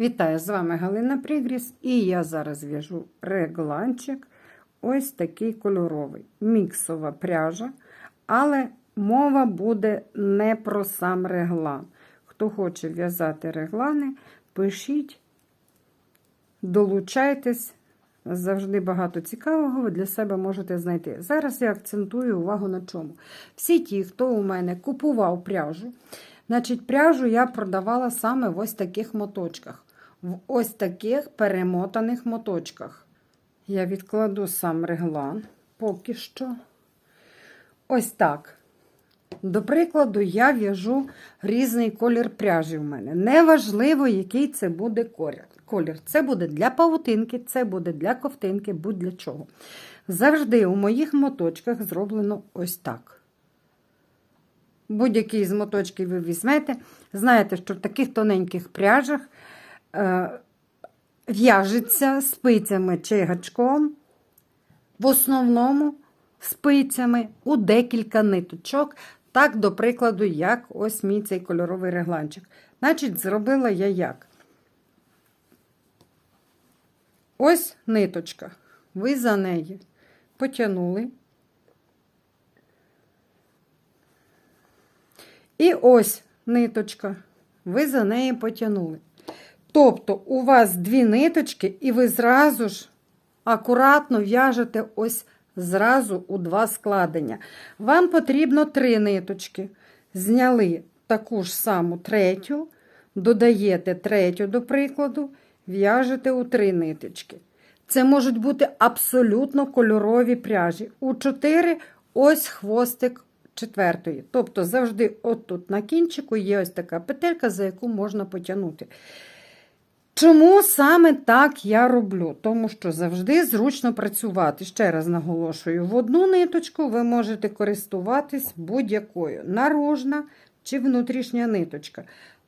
Вітаю, з вами Галина Пригріс, і я зараз в'яжу регланчик. Ось такий кольоровий. Міксова пряжа, але мова буде не про сам реглан. Хто хоче в'язати реглани, пишіть, долучайтесь. Завжди багато цікавого ви для себе можете знайти. Зараз я акцентую увагу на чому. Всі ті, хто у мене купував пряжу, значить, пряжу я продавала саме в ось таких моточках. В ось таких перемотаних моточках. Я відкладу сам реглан поки що. Ось так. До прикладу, я в'яжу різний колір пряжі в мене. Неважливо, який це буде колір. Це буде для павутинки, це буде для ковтинки, будь-для чого. Завжди у моїх моточках зроблено ось так. Будь-який з моточків ви візьмете. Знаєте, що в таких тоненьких пряжах в'яжеться спицями чи гачком. В основному спицями у декілька ниточок. Так, до прикладу, як ось мій цей кольоровий регланчик. Значить, зробила я як? Ось ниточка. Ви за неї потягнули. І ось ниточка. Ви за неї потягнули. Тобто, у вас дві ниточки, і ви зразу ж акуратно в'яжете ось зразу у два складення. Вам потрібно три ниточки. Зняли таку ж саму третю, додаєте третю, до прикладу, в'яжете у три ниточки. Це можуть бути абсолютно кольорові пряжі. У чотири ось хвостик четвертої. Тобто, завжди, отут на кінчику є ось така петелька, за яку можна потягнути. Чому саме так я роблю? Тому що завжди зручно працювати. Ще раз наголошую, в одну ниточку ви можете користуватись будь-якою наружна чи внутрішня ниточка.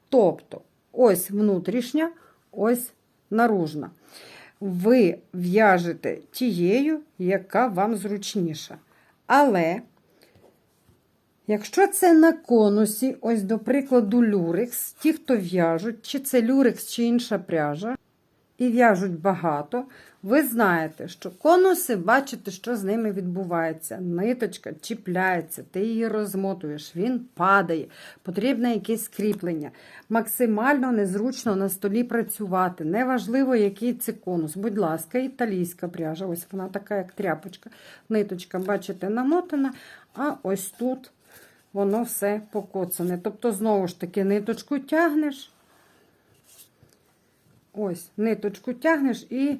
Тобто, ось внутрішня, ось наружна. Ви в'яжете тією, яка вам зручніша. Але Якщо це на конусі, ось до прикладу, люрекс, ті, хто в'яжуть, чи це люрекс, чи інша пряжа, і в'яжуть багато, ви знаєте, що конуси, бачите, що з ними відбувається. Ниточка чіпляється, ти її розмотуєш, він падає, потрібне якесь кріплення. Максимально незручно на столі працювати. Неважливо, який це конус. Будь ласка, італійська пряжа, ось вона така, як тряпочка. Ниточка, бачите, намотана, а ось тут воно все покоцане. Тобто, знову ж таки, ниточку тягнеш. Ось, ниточку тягнеш і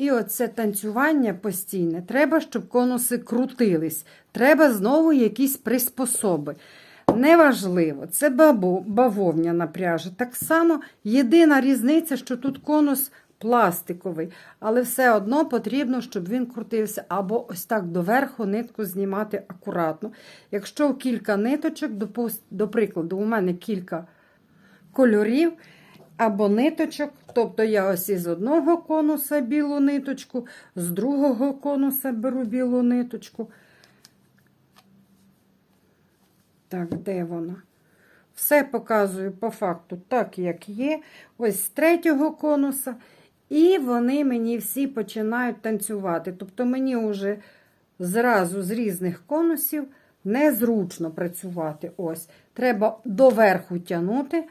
і оце танцювання постійне. Треба, щоб конуси крутились. Треба знову якісь приспособи. Неважливо, це бавовняна пряжа. Так само єдина різниця, що тут конус пластиковий, але все одно потрібно, щоб він крутився, або ось так доверху нитку знімати акуратно. Якщо кілька ниточок, до прикладу, у мене кілька кольорів або ниточок, тобто я ось із одного конуса білу ниточку, з другого конуса беру білу ниточку. Так, де вона? Все показую по факту так, як є. Ось з третього конуса. І вони мені всі починають танцювати. Тобто мені вже зразу з різних конусів незручно працювати. Ось. Треба доверху тягнути.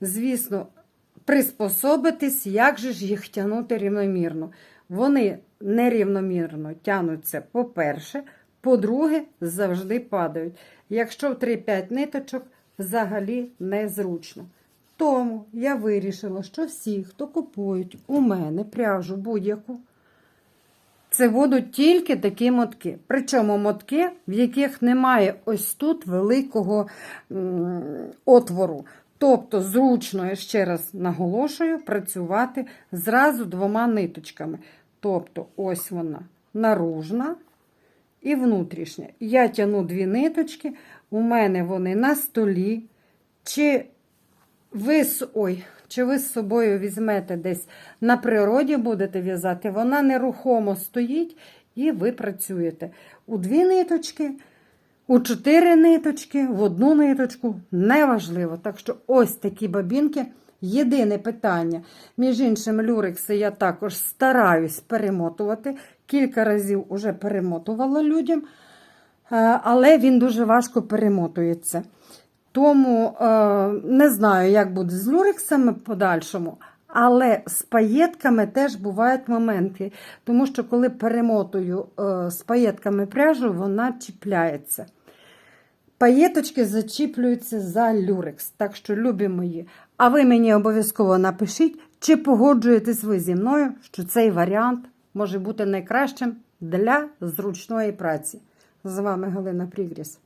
Звісно, приспособитись, як же ж їх тягнути рівномірно. Вони нерівномірно тягнуться, по-перше, по-друге, завжди падають. Якщо в 3-5 ниточок, взагалі незручно. Тому я вирішила, що всі, хто купують у мене пряжу будь-яку, це будуть тільки такі мотки. Причому мотки, в яких немає ось тут великого отвору. Тобто, зручно, я ще раз наголошую, працювати зразу двома ниточками. Тобто, ось вона наружна і внутрішня. Я тяну дві ниточки, у мене вони на столі. Чи ви ой, чи ви з собою візьмете десь на природі будете в'язати, вона нерухомо стоїть, і ви працюєте у дві ниточки, у чотири ниточки, в одну ниточку неважливо. Так що ось такі бабінки Єдине питання, між іншим, люрекси я також стараюсь перемотувати. Кілька разів уже перемотувала людям, але він дуже важко перемотується. Тому е, не знаю, як буде з люрексами подальшому. Але з паєтками теж бувають моменти, тому що коли перемотую е, з паєтками пряжу, вона чіпляється. Паєточки зачіплюються за люрекс. Так що, любі мої, а ви мені обов'язково напишіть, чи погоджуєтесь ви зі мною, що цей варіант може бути найкращим для зручної праці. З вами Галина Прігріс.